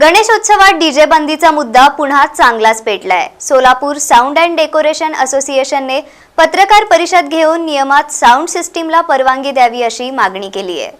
गणेशोत्सवात डीजे बंदीचा मुद्दा पुन्हा चांगलाच पेटलाय. सोलापूर साऊंड अँड डेकोरेशन असोसिएशनने पत्रकार परिषद घेऊन नियमात साऊंड सिस्टीमला परवानगी द्यावी अशी मागणी केली आहे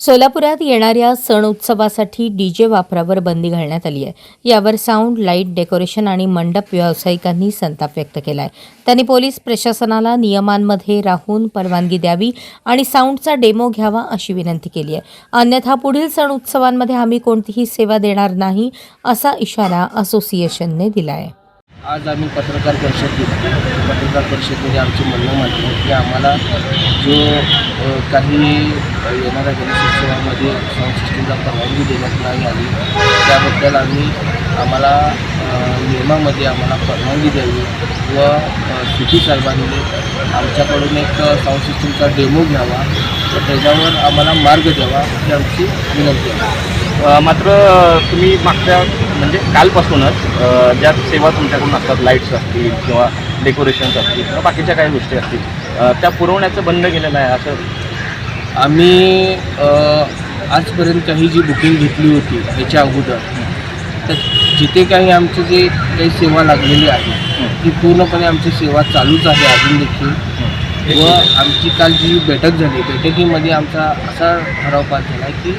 सोलापुरात येणाऱ्या सण उत्सवासाठी डीजे वापरावर बंदी घालण्यात आली आहे. यावर साऊंड लाइट डेकोरेशन आणि मंडप व्यावसायिकांनी संताप व्यक्त केला आहे त्यांनी पोलीस प्रशासनाला नियमांमध्ये राहून परवानगी द्यावी आणि साऊंडचा डेमो घ्यावा अशी विनंती केली आहे. अन्यथा पुढील सण उत्सवांमध्ये आम्ही कोणतीही सेवा देणार नाही असा इशारा असोसिएशनने दिला आहे आज आम्ही पत्रकार परिषद घेतली. पत्रकार परिषदेमध्ये आमचे म्हणणं मांडलं की आम्हाला जो काही येणाऱ्या गणेशोत्सवामध्ये साऊंड सिस्टीमला परवानगी देण्यात नाही आली त्याबद्दल आम्ही आम्हाला नियमामध्ये आम्हाला परवानगी द्यावी. व अ, सिटी साहेबांनी आमच्याकडून एक साऊंड सिस्टीमचा डेमो घ्यावा. व त्याच्यावर आम्हाला मार्ग द्यावा ही आमची विनंती आहे. मात्र तुम्ही मागच्या म्हणजे कालपासूनच ज्या सेवा तुमच्याकडून असतात लाईट्स असतील किंवा डेकोरेशन्स असतील किंवा बाकीच्या काही गोष्टी असतील त्या पुरवण्याचं बंद केलेलं आहे असं? आम्ही आजपर्यंत काही जी बुकिंग घेतली होती ह्याच्या अगोदर तर जिथे काही आमची जे काही सेवा लागलेली आहे ती पूर्णपणे आमची सेवा चालूच आहे अजून देखील. व आमची काल जी बैठक झाली बैठकीमध्ये आमचा असा ठराव पास झाला की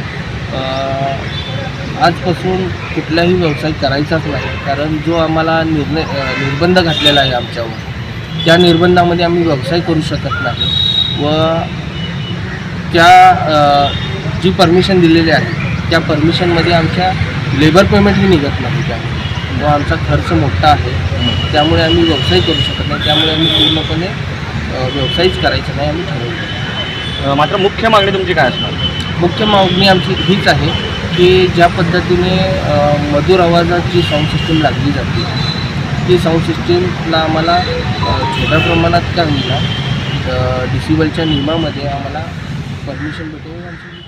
आजपासून कुठलाही व्यवसाय करायचाच नाही कारण जो आम्हाला निर्णय निर्बंध घातलेला आहे आमच्यावर त्या निर्बंधामध्ये आम्ही व्यवसाय करू शकत नाही. व त्या जी परमिशन दिलेली आहे त्या परमिशनमध्ये आमच्या लेबर पेमेंटही निघत नाही त्या. व आमचा खर्च मोठा आहे. त्यामुळे आम्ही व्यवसाय करू शकत नाही. त्यामुळे आम्ही पूर्णपणे व्यवसायच करायचा नाही आम्ही ठरवलं मात्र मुख्य मागणी तुमची काय असणार? मुख्य मागणी आमची हीच आहे की ज्या पद्धतीने मधुर आवाजाची साऊंड सिस्टीम लागली जाते ती साऊंड सिस्टीमला आम्हाला छोट्या प्रमाणात का होईना डिसिबलच्या नियमामध्ये आम्हाला परमिशन भेटेल. आमची